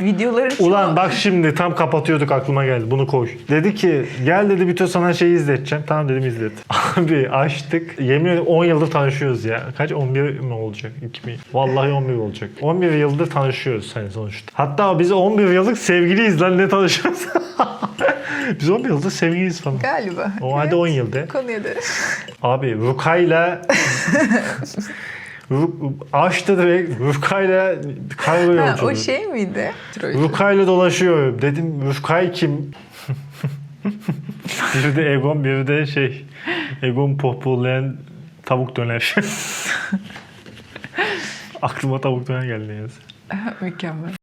Videoların çoğu- Ulan bak şimdi tam kapatıyorduk aklıma geldi. Bunu koy. Dedi ki gel dedi bir sana şeyi izleteceğim. Tamam dedim izlet. Abi açtık. Yemin ederim 10 yıldır tanışıyoruz ya. Kaç 11 mi olacak? 2000. Vallahi 11 olacak. 11 yıldır tanışıyoruz sen sonuçta. Hatta biz 11 yıllık sevgiliyiz lan ne tanışıyoruz. biz 11 yıldır sevgiliyiz falan. Galiba. O halde 10 yılda. Konuya da. Abi Rukay'la Açtı direkt Rukay'la kargo yolculuğu. o şey miydi? Troy. Rukay'la dolaşıyorum. Dedim Rukay kim? biri de Egon, biri de şey Egon pohpohlayan tavuk döner. Aklıma tavuk döner geldi neyse. Mükemmel.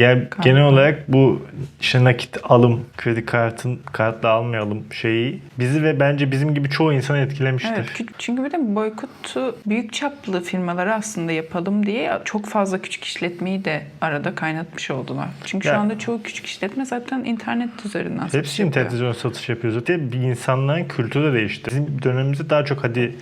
Yani Kartla. genel olarak bu işte nakit alım, kredi kartın kartla almayalım şeyi bizi ve bence bizim gibi çoğu insanı etkilemiştir. Evet, kü- çünkü bir de boykotu büyük çaplı firmalara aslında yapalım diye çok fazla küçük işletmeyi de arada kaynatmış oldular. Çünkü Ya- şu anda çoğu küçük işletme zaten internet üzerinden satış Hepsi internet üzerinden satış yapıyor zaten. Bir insanların kültürü de değişti. Bizim dönemimizde daha çok hadi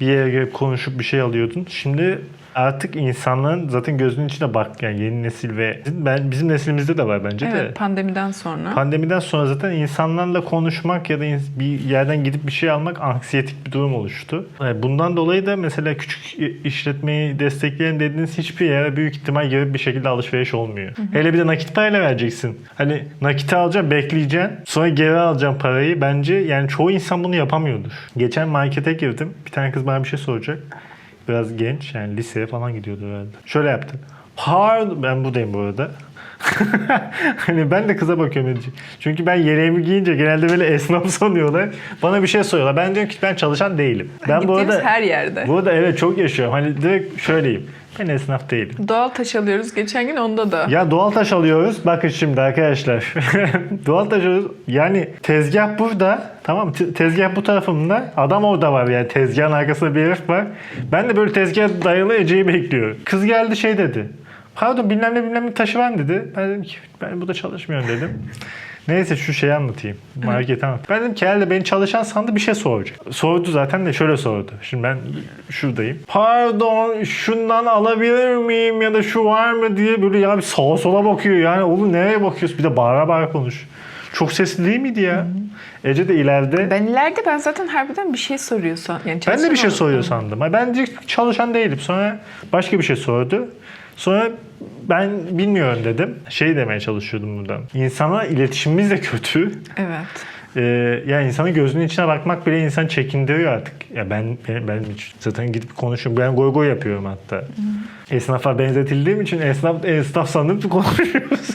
bir yere gelip konuşup bir şey alıyordun. Şimdi artık insanların zaten gözünün içine bak yani yeni nesil ve ben bizim neslimizde de var bence de. Evet, pandemiden sonra. Pandemiden sonra zaten insanlarla konuşmak ya da bir yerden gidip bir şey almak anksiyetik bir durum oluştu. E, Bundan dolayı da mesela küçük işletmeyi destekleyen dediğiniz hiçbir yere büyük ihtimal girip bir şekilde alışveriş olmuyor. Hele bir de nakit parayla vereceksin. Hani nakiti alacaksın, bekleyeceksin. Sonra geri alacaksın parayı. Bence yani çoğu insan bunu yapamıyordur. Geçen markete girdim. Bir tane kız bana bir şey soracak. Biraz genç yani liseye falan gidiyordu herhalde. Şöyle yaptı. Pardon ben buradayım bu arada. hani ben de kıza bakıyorum. önce. Çünkü ben yeleğimi giyince genelde böyle esnaf sanıyorlar. Bana bir şey soruyorlar. Ben diyorum ki ben çalışan değilim. Ben bu Gittiğimiz arada her yerde. bu arada evet çok yaşıyorum. Hani direkt şöyleyim. Ben esnaf değilim. Doğal taş alıyoruz geçen gün onda da. Ya doğal taş alıyoruz. Bakın şimdi arkadaşlar. doğal taş alıyoruz. Yani tezgah burada. Tamam? Te- Tezgah bu tarafımda. Adam orada var yani. Tezgahın arkasında bir herif var. Ben de böyle tezgah dayalı Ece'yi bekliyorum. Kız geldi şey dedi. Pardon bilmem ne bilmem ne taşı var mı?" dedi. Ben dedim ki ben burada çalışmıyorum dedim. Neyse şu şeyi anlatayım. Marketi anlat. Ben dedim ki herhalde beni çalışan sandı bir şey soracak. Sordu zaten de şöyle sordu. Şimdi ben şuradayım. Pardon şundan alabilir miyim ya da şu var mı diye böyle ya bir sağa sola bakıyor. Yani oğlum nereye bakıyorsun? Bir de bağıra bağıra konuş. Çok sesli değil miydi ya? Ece de ileride. Ben ileride ben zaten harbiden bir şey soruyorsan. Yani Ben de bir şey soruyor sandım. Ben direkt çalışan değilim. Sonra başka bir şey sordu. Sonra ben bilmiyorum dedim. Şey demeye çalışıyordum buradan. İnsana iletişimimiz de kötü. Evet. Ee, ya insanın gözünün içine bakmak bile insan çekindiriyor artık. Ya ben ben, ben hiç zaten gidip konuşuyorum. Ben goy goy yapıyorum hatta. Esnafa benzetildiğim için esnaf esnaf sanıp konuşuyoruz.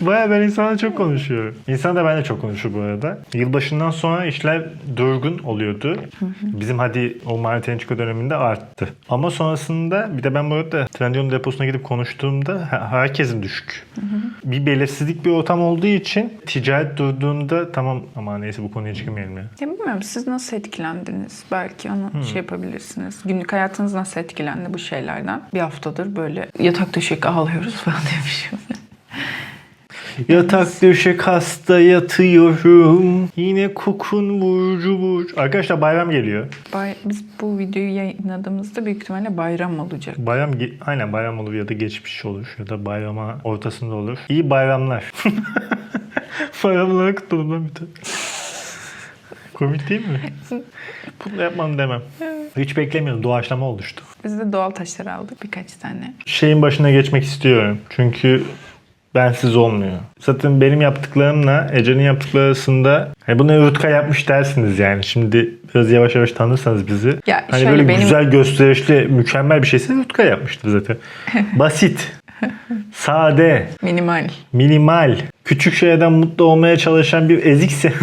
Baya ben insanla çok konuşuyorum. İnsan da ben de çok konuşuyor bu arada. Yılbaşından sonra işler durgun oluyordu. Bizim hadi o Martençiko döneminde arttı. Ama sonrasında bir de ben bu arada Trendyol deposuna gidip konuştuğumda he- herkesin düşük. Bir belirsizlik bir ortam olduğu için ticaret durduğunda tamam ama neyse bu konuya çıkmayalım ya. Ya bilmiyorum siz nasıl etkilendiniz? Belki onu Hmm. şey yapabilirsiniz. Günlük hayatınız nasıl etkilendi bu şeylerden? Bir haftadır böyle yatak döşek ağlıyoruz falan demişim. Yatak döşek hasta yatıyorum. Yine kokun vurucu vur. Arkadaşlar bayram geliyor. Bay- Biz bu videoyu yayınladığımızda büyük ihtimalle bayram olacak. Bayram aynen bayram olur ya da geçmiş olur ya da bayrama ortasında olur. İyi bayramlar. Bayramları kutladım lan bir tane. Komik değil mi? Bunu yapmam demem. Hiç beklemiyordum. Doğaçlama oluştu. Biz de doğal taşlar aldık birkaç tane. Şeyin başına geçmek istiyorum. Çünkü bensiz olmuyor. Zaten benim yaptıklarımla Ece'nin yaptıkları arasında hani bunu Rutka yapmış dersiniz yani. Şimdi biraz yavaş yavaş tanırsanız bizi. Ya hani böyle benim- güzel gösterişli mükemmel bir şeyse Rutka yapmıştır zaten. Basit. Sade. Minimal. Minimal. Küçük şeylerden mutlu olmaya çalışan bir ezikse.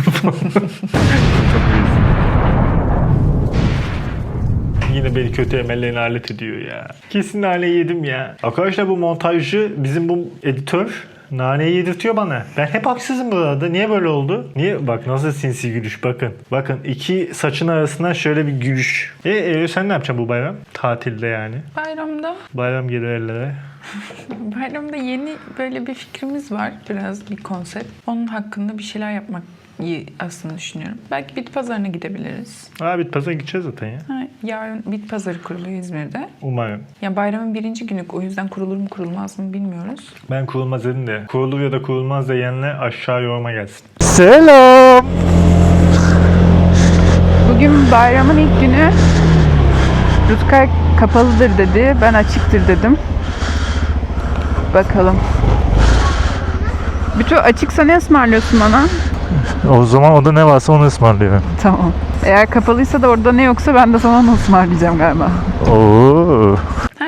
Yine beni kötü emellerine alet ediyor ya. Kesin nane yedim ya. Arkadaşlar bu montajcı bizim bu editör naneyi yedirtiyor bana. Ben hep haksızım bu arada. Niye böyle oldu? Niye? Bak nasıl sinsi gülüş bakın. Bakın iki saçın arasından şöyle bir gülüş. E, e sen ne yapacaksın bu bayram? Tatilde yani. Bayramda Bayram gelir ellere. Bayramda yeni böyle bir fikrimiz var. Biraz bir konsept. Onun hakkında bir şeyler yapmak iyi aslında düşünüyorum. Belki bit pazarına gidebiliriz. Aa bit pazara gideceğiz zaten ya. Ha, yarın bit pazarı kuruluyor İzmir'de. Umarım. Ya bayramın birinci günü o yüzden kurulur mu kurulmaz mı bilmiyoruz. Ben kurulmaz dedim de. Kurulur ya da kurulmaz diyenler aşağı yoruma gelsin. Selam. Bugün bayramın ilk günü. Rutkay kapalıdır dedi. Ben açıktır dedim. Bakalım. Bütün açıksa ne ısmarlıyorsun bana? O zaman orada ne varsa onu ısmarlıyorum. Tamam. Eğer kapalıysa da orada ne yoksa ben de sana onu ısmarlayacağım galiba. Oo.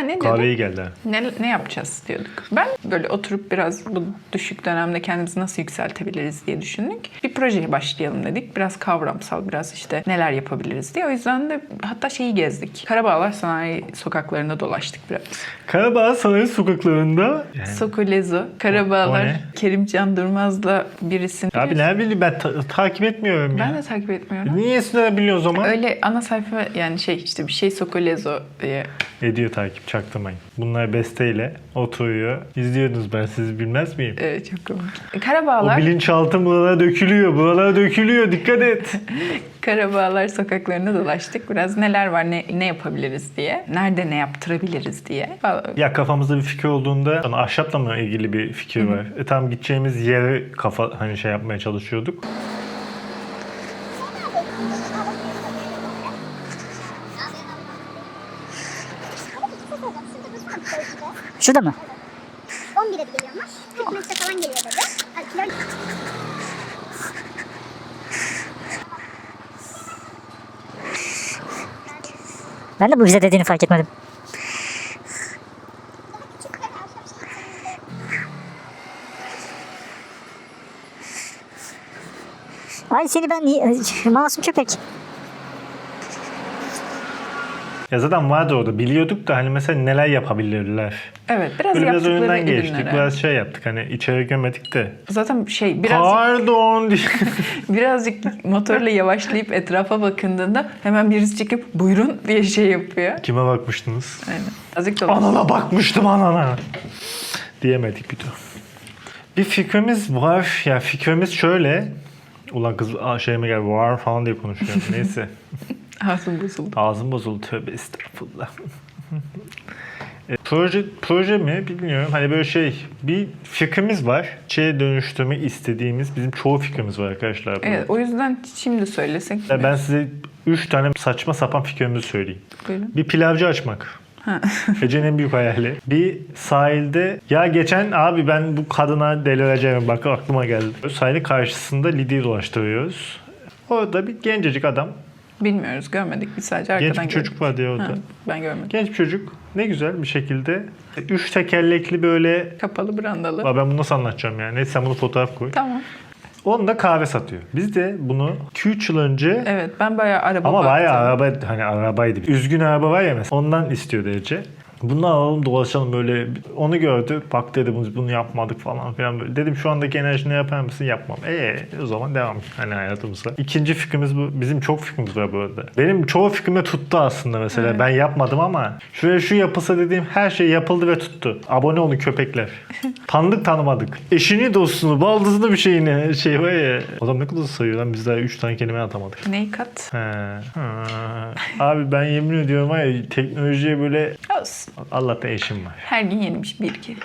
Ne Kahve diyorduk? iyi geldi. Ne, ne yapacağız diyorduk. Ben böyle oturup biraz bu düşük dönemde kendimizi nasıl yükseltebiliriz diye düşündük. Bir projeye başlayalım dedik. Biraz kavramsal, biraz işte neler yapabiliriz diye. O yüzden de hatta şeyi gezdik. Karabağlar Sanayi sokaklarında dolaştık biraz. Karabağ Sanayi sokaklarında. Sokolezo, O Karabağlar? Kerimcan Durmaz'la birisini... Abi ne bileyim ben ta- takip etmiyorum Ben ya. de takip etmiyorum. Niye üstüne biliyor o zaman? Öyle ana sayfa yani şey işte bir şey Sokolezo diye. Ediyor takip çaktırmayın. Bunlar besteyle oturuyor. İzliyordunuz ben sizi bilmez miyim? Evet çok komik. O Karabağlar, bilinçaltı buralara dökülüyor. Buralara dökülüyor. Dikkat et. Karabağlar sokaklarında dolaştık. Biraz neler var, ne, ne yapabiliriz diye. Nerede ne yaptırabiliriz diye. Ya kafamızda bir fikir olduğunda hani ahşapla mı ilgili bir fikir var? E tam gideceğimiz yere kafa hani şey yapmaya çalışıyorduk. Şurada mı? 11'e geliyormuş. 40 metre falan geliyor dedi. Kilo- Ben de bu bize dediğini fark etmedim. Ay seni ben niye- masum köpek. Ya zaten vardı orada. Biliyorduk da hani mesela neler yapabilirler. Evet biraz Böyle biraz önünden geçtik. Biraz şey yaptık. Hani içeri gömedik de. Zaten şey biraz Pardon diye. birazcık motorla yavaşlayıp etrafa bakındığında hemen birisi çıkıp buyurun diye şey yapıyor. Kime bakmıştınız? Aynen. Azıcık da Anana bakmıştım anana. Diyemedik bir türlü. Bir fikrimiz var. Ya fikrimiz şöyle. Ulan kız şeyime gel var falan diye konuşuyor. Neyse. ağzım bozuldu. Ağzım bozuldu tövbe estağfurullah. E, proje proje mi bilmiyorum. Hani böyle şey bir fikrimiz var. Şeye dönüştürme istediğimiz bizim çoğu fikrimiz var arkadaşlar. burada. Evet o yüzden şimdi söylesek. Ya Ben size 3 tane saçma sapan fikrimizi söyleyeyim. Buyurun. Bir pilavcı açmak. Ece'nin en büyük hayali. Bir sahilde ya geçen abi ben bu kadına delireceğim bak aklıma geldi. Sahilin karşısında Lidya dolaştırıyoruz. Orada bir gencecik adam. Bilmiyoruz görmedik biz sadece arkadan Genç bir çocuk var diye orada. Ha, ben görmedim. Genç bir çocuk. Ne güzel bir şekilde. Üç tekerlekli böyle... Kapalı brandalı. Aa, Ben bunu nasıl anlatacağım yani? Neyse sen bunu fotoğraf koy. Tamam. Onun da kahve satıyor. Biz de bunu 2-3 yıl önce Evet ben bayağı araba Ama baktım. bayağı araba hani arabaydı. Üzgün araba var ya mesela. Ondan istiyordu Ece. Bunu alalım dolaşalım böyle. Onu gördü. Bak dedi bunu, bunu yapmadık falan filan böyle. Dedim şu andaki enerjini yapar mısın? Yapmam. E o zaman devam hani hayatımıza. İkinci fikrimiz bu. Bizim çok fikrimiz var bu arada. Benim çoğu fikrime tuttu aslında mesela. Ben yapmadım ama şuraya şu yapılsa dediğim her şey yapıldı ve tuttu. Abone olun köpekler. Tanıdık tanımadık. Eşini, dostunu, baldızını bir şeyini şey var ya. Adam ne kadar sayıyor lan biz daha 3 tane kelime atamadık. Ney kat? He. Ha. Abi ben yemin ediyorum var ya teknolojiye böyle Olsun. Allah'tan eşim var. Her gün yeni bir, iki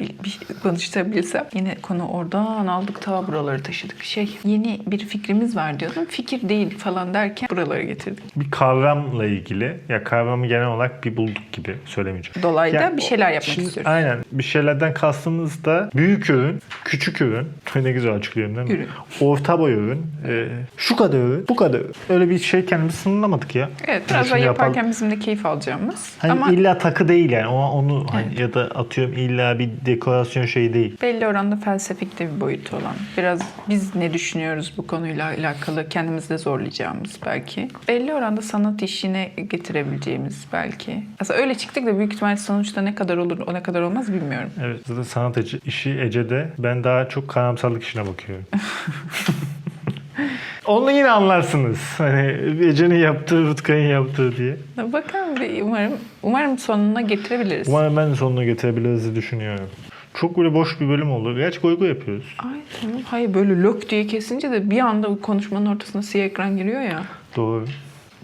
bir, şey konuşabilsem. Yine konu oradan aldık ta buraları taşıdık. Şey yeni bir fikrimiz var diyordum. Fikir değil falan derken buralara getirdik. Bir kavramla ilgili ya kavramı genel olarak bir bulduk gibi söylemeyeceğim. Dolayda Ya bir şeyler yapmak şimdi istiyoruz. Aynen. Bir şeylerden kastımız da büyük ürün, küçük ürün. ne güzel açıklıyorum değil mi? Ürün. Orta boy ürün. e, şu kadar ürün, bu kadar ürün. Öyle bir şey kendimizi sınırlamadık ya. Evet Yani biraz daha yapalım. yaparken bizim de keyif alacağımız. Hani Ama illa takı değil yani. O, onu hani ya da atıyorum illa bir dekorasyon şeyi değil. belli oranda felsefik de bir boyutu olan. Biraz biz ne düşünüyoruz bu konuyla alakalı kendimizde zorlayacağımız belki. Belli oranda sanat işine getirebileceğimiz belki. Aslında öyle çıktık da büyük ihtimalle sonuçta ne kadar olur o ne kadar olmaz bilmiyorum. Evet zaten sanat işi Ece'de. Ben daha çok karamsarlık işine bakıyorum. Onu yine anlarsınız. Hani Ece'nin yaptığı, Rutkay'ın yaptığı diye. Bakalım bir umarım umarım sonuna getirebiliriz. Umarım ben de sonuna getirebiliriz diye düşünüyorum. Çok böyle boş bir bölüm oldu. Gerçi goy yapıyoruz. Ay tamam. Hayır böyle lök diye kesince de bir anda bu konuşmanın ortasına siyah ekran giriyor ya. Doğru.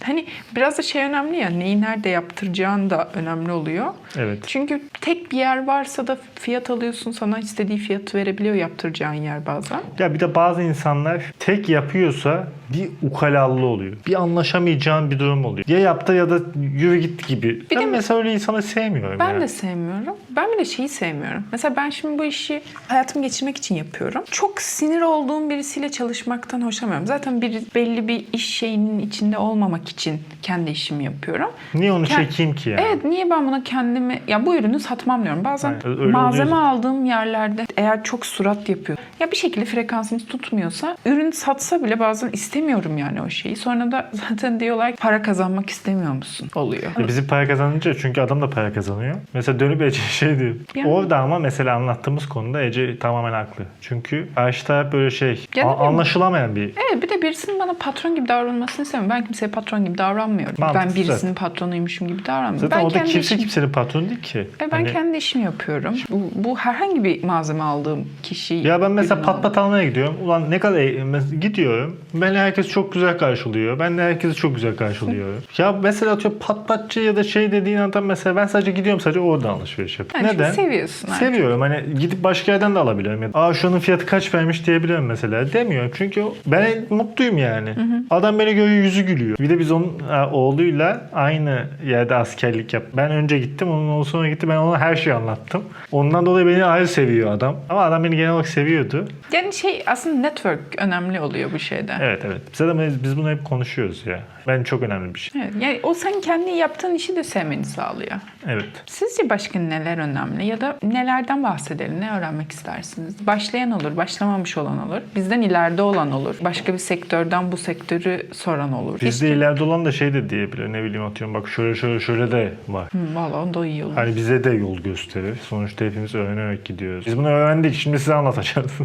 Hani biraz da şey önemli ya neyi nerede yaptıracağın da önemli oluyor. Evet. Çünkü tek bir yer varsa da fiyat alıyorsun sana istediği fiyatı verebiliyor yaptıracağın yer bazen. Ya bir de bazı insanlar tek yapıyorsa bir ukalallı oluyor. Bir anlaşamayacağın bir durum oluyor. Ya yaptı ya da yürü git gibi. Bir ben de- mesela öyle insanı sevmiyorum Ben yani. de sevmiyorum. Ben bile şeyi sevmiyorum. Mesela ben şimdi bu işi hayatımı geçirmek için yapıyorum. Çok sinir olduğum birisiyle çalışmaktan hoşlanmıyorum. Zaten bir belli bir iş şeyinin içinde olmamak için kendi işimi yapıyorum. Niye onu Kend- çekeyim ki yani? Evet niye ben buna kendimi ya bu ürünü satmam diyorum. Bazen Aynen, oluyor malzeme zaten. aldığım yerlerde eğer çok surat yapıyor. Ya bir şekilde frekansımız tutmuyorsa ürün satsa bile bazen istemiyorum yani o şeyi. Sonra da zaten diyorlar ki para kazanmak istemiyor musun? Oluyor. Ya bizim para kazanınca çünkü adam da para kazanıyor. Mesela dönüp Ece şey diyor. Yani- Orada ama mesela anlattığımız konuda Ece tamamen haklı. Çünkü karşı taraf böyle şey Ya anlaşılamayan bir Evet bir de birisinin bana patron gibi davranmasını istemiyorum. Ben kimseye patron gibi davranmıyorum. Mantıklı ben birisinin patronuymuşum gibi davranmıyorum. Zaten ben orada kendi kimse işimi- kimsenin patronu değil ki. E, ben Hani- kendi işimi yapıyorum. Bu, bu herhangi bir malzeme aldığım kişi. Ya ben mesela pat pat almaya gidiyorum. Ulan ne kadar e- gidiyorum. Beni herkes çok güzel karşılıyor. Ben de herkesi çok güzel karşılıyorum. ya mesela atıyorum pat patçı ya da şey dediğin adam mesela ben sadece gidiyorum sadece oradan alışveriş yapıyorum. Yani Neden? seviyorsun artık. Seviyorum. Hani gidip başka yerden de alabiliyorum. Ya, Aa şunun fiyatı kaç vermiş diyebiliyorum mesela. Demiyorum. Çünkü ben mutluyum yani. Adam beni görüyor yüzü gülüyor. Bir de biz onun e, oğluyla aynı yerde askerlik yap. Ben önce gittim. Onun oğlu sonra gitti. Ben ona her şeyi anlattım. Ondan dolayı beni ayrı seviyor adam. Ama adam beni genel olarak seviyordu. Yani şey aslında network önemli oluyor bu şeyde. Evet evet. Zaten biz, biz bunu hep konuşuyoruz ya. Ben çok önemli bir şey. Evet, yani o sen kendi yaptığın işi de sevmeni sağlıyor. Evet. Sizce başka neler önemli ya da nelerden bahsedelim, ne öğrenmek istersiniz? Başlayan olur, başlamamış olan olur, bizden ileride olan olur, başka bir sektörden bu sektörü soran olur. Bizde İşte- ileride olan da şey de diyebilir. Ne bileyim atıyorum bak şöyle şöyle şöyle de var. Hı, Vallahi onda iyi olur. Hani bize de yol gösterir. Sonuçta hepimiz öğrenerek gidiyoruz. Biz bunu öğrendik. Şimdi size anlatacağız.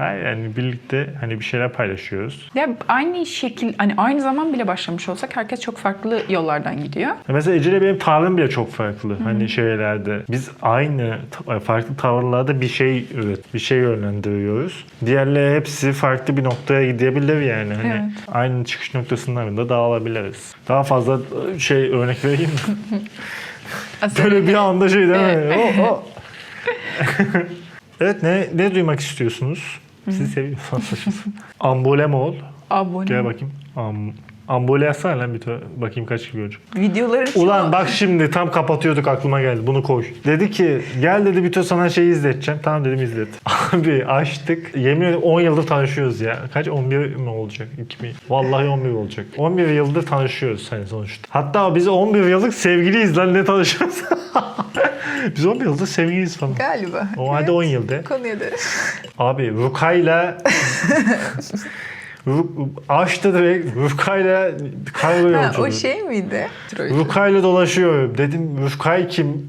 Yani birlikte hani bir şeyler paylaşıyoruz. Ya aynı şekil, hani aynı zaman bile başlamış olsak herkes çok farklı yollardan gidiyor. Mesela Ece ile benim tavrım bile çok farklı. Hani şeylerde. Biz aynı ta- farklı tavırlarda bir şey üret, bir şey yönlendiriyoruz. Diğerleri hepsi farklı bir noktaya gidebilir yani. Hani Evet. aynı çıkış noktasından da dağılabiliriz. Daha fazla şey örnek vereyim mi? Aslında Böyle bir anda şey değil mi? Evet. O, o. evet ne ne duymak istiyorsunuz? Sizi seviyorsanız. Ambolem ol. abone. Gel bakayım. Am Ambole yazsana lan bir tane. Bakayım kaç kişi görecek. Videoların çoğu- Ulan bak şimdi tam kapatıyorduk aklıma geldi. Bunu koy. Dedi ki gel dedi bir tür sana şeyi izleteceğim. Tamam dedim izlet. Abi açtık. Yemin ederim 10 yıldır tanışıyoruz ya. Kaç 11 mi olacak? 2000. Vallahi 11 olacak. 11 yıldır tanışıyoruz hani sonuçta. Hatta biz 11 yıllık sevgiliyiz lan ne tanışıyoruz. biz 11 yıldır sevgiliyiz falan. Galiba. O halde 10 yılda. Konuya da. Abi Rukay'la Ru- açtı direkt Rukay'la kargo yolculuğu. o şey miydi? Rukay'la dolaşıyorum. Dedim Rukay kim?